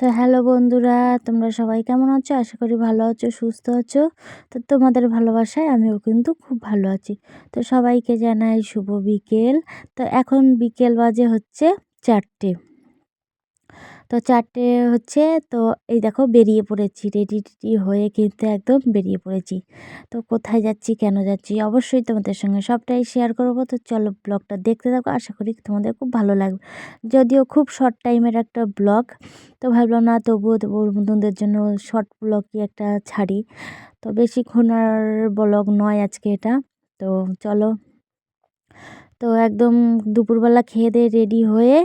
তো হ্যালো বন্ধুরা, তোমরা সবাই কেমন আছো? আশা করি ভালো আছো, সুস্থ আছো। তো তোমাদের ভালোবাসায় আমিও কিন্তু খুব ভালো আছি। তো সবাইকে জানাই শুভ বিকেল। তো এখন বিকেল বাজে হচ্ছে চারটে। তো চারটে হচ্ছে তো এই দেখো বেরিয়ে পড়েছি রেডি টেডি হয়ে কিন্তু একদম বেরিয়ে পড়েছি। তো কোথায় যাচ্ছি, কেন যাচ্ছি অবশ্যই তোমাদের সঙ্গে সবটাই শেয়ার করব। তো চলো ব্লগটা দেখতে থাকো, আশা করি তোমাদের খুব ভালো লাগবে। যদিও খুব শর্ট টাইমের একটা ব্লগ তো ভাবলাম না তবুও বন্ধুদের জন্য শর্ট ব্লগই একটা ছাড়ি। তো বেশিক্ষণ আর ব্লগ নয় আজকে এটা, তো চলো। তো একদম দুপুরবেলা খেয়ে দিয়ে রেডি হয়ে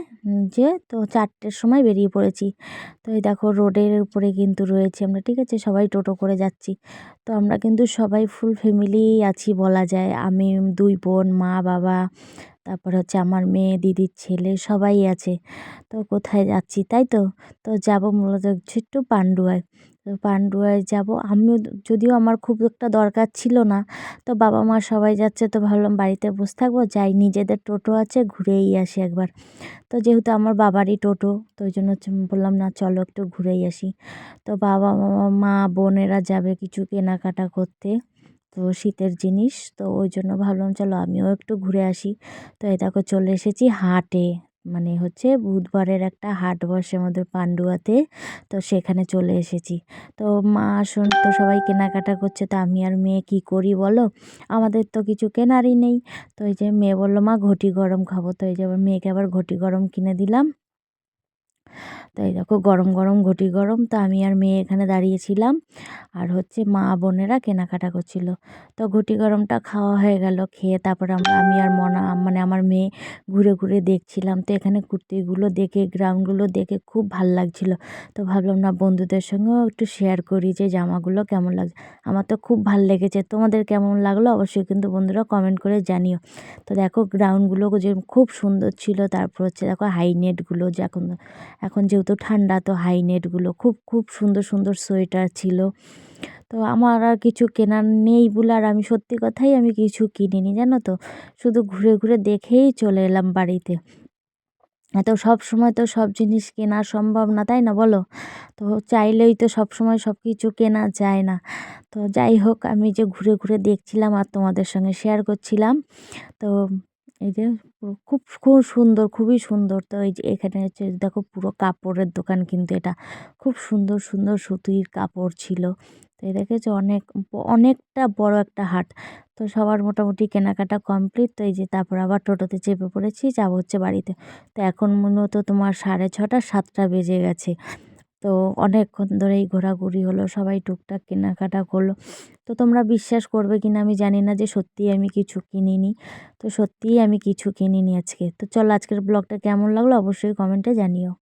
যে, তো চারটের সময় বেরিয়ে পড়েছি। তো এই দেখো রোডের উপরে কিন্তু রয়েছে আমরা, ঠিক আছে? সবাই টোটো করে যাচ্ছি। তো আমরা কিন্তু সবাই ফুল ফ্যামিলি আছি বলা যায়। আমি, দুই বোন, মা, বাবা। তারপর হচ্ছে আমার মেয়ে, দিদির ছেলে সবাই আছে। তো কোথায় যাচ্ছি, তাই তো? তো যাব মূলত একটু পান্ডুয়ায়। তো পান্ডুয়ায় যাব। আমিও যদিও আমার খুব একটা দরকার ছিল না। তো বাবা মা সবাই যাচ্ছে, তো ভাবলাম বাড়িতে বসে থাকব। যাই, নিজেদের টোটো আছে, ঘুরেই আসি একবার। তো যেহেতু আমার বাবারই টোটো, তো ওই জন্য বললাম, না, চলো একটু ঘুরেই আসি। তো বাবা মা, বোনেরা যাবে কিছু কেনাকাটা করতে। তো শীতের জিনিস, তো ওই জন্য ভাবলাম চলো আমিও একটু ঘুরে আসি। তো এই দেখো চলে এসেছি হাটে মানে হচ্ছে বুধবারের একটা হাট বসে আমাদের পান্ডুয়াতে, তো সেখানে চলে এসেছি। তো মা আসুন, তো সবাই কেনাকাটা করছে, তো আমি আর মেয়ে কি করি বলো? আমাদের তো কিছু কেনারই নেই। তো এই যে মেয়ে বলল, মা ঘটি গরম খাব। তো এই যে আবার মেয়েকে আবার ঘটি গরম কিনে দিলাম। তো এই দেখো গরম গরম, ঘটি গরম, তো আমি আর মেয়ে এখানে দাঁড়িয়েছিলাম। আর হচ্ছে মা বোনেরা কেনাকাটা করছিল। তো ঘটি গরমটা খাওয়া হয়ে গেল, খেয়ে তারপর আমরা আমি আর মনা মানে আমার মেয়ে ঘুরে ঘুরে দেখছিলাম। তো এখানে কুর্তিগুলো দেখে, গ্রাউন্ডগুলো দেখে খুব ভালো লাগছিল। তো ভাবলাম, না, বন্ধুদের সঙ্গেও একটু শেয়ার করি যে জামাগুলো কেমন লাগছে। আমার তো খুব ভালো লেগেছে। তোমাদের কেমন লাগল অবশ্যই কিন্তু বন্ধুরা কমেন্ট করে জানিও। তো দেখো, গ্রাউন্ডগুলো যে খুব সুন্দর ছিল। তারপর হচ্ছে দেখো হাই নেটগুলো যে এখন এখন যেহেতু ঠান্ডা, তো হাই নেটগুলো খুব খুব সুন্দর সুন্দর সোয়েটার ছিল। তো আমার আর কিছু কেনার নেই বলে আর আমি সত্যি কথাই আমি কিছু কিনিনি, জানো তো? শুধু ঘুরে ঘুরে দেখেই চলে এলাম বাড়িতে। এত সব সময় তো সব জিনিস কেনা সম্ভব না, তাই না বলো? তো চাইলেই তো সব সময় সব কিছু কেনা যায় না। তো যাই হোক, আমি যে ঘুরে ঘুরে দেখছিলাম আর তোমাদের সঙ্গে শেয়ার করছিলাম, তো এই যে খুব খুব সুন্দর, খুবই সুন্দর। তো এই যে এখানে হচ্ছে দেখো পুরো কাপড়ের দোকান কিন্তু এটা। খুব সুন্দর সুন্দর সুতির কাপড় ছিল। তো এই দেখেছ অনেক অনেকটা বড় একটা হাট। তো সবার মোটামুটি কেনাকাটা কমপ্লিট। তো এই যে তারপর আবার টোটোতে চেপে পড়েছি, যাব হচ্ছে বাড়িতে। তো এখন মূলত তোমার সাড়ে ছটা, সাতটা বেজে গেছে। তো অনেকক্ষণ ধরেই ঘোরাঘুরি হলো, সবাই টুকটাক কেনাকাটা করল। তো তোমরা বিশ্বাস করবে কি না আমি জানি না যে সত্যিই আমি কিছু কিনিনি। তো সত্যিই আমি কিছু কিনিনি আজকে। তো চলো আজকের ব্লগটা কেমন লাগল অবশ্যই কমেন্টে জানিও।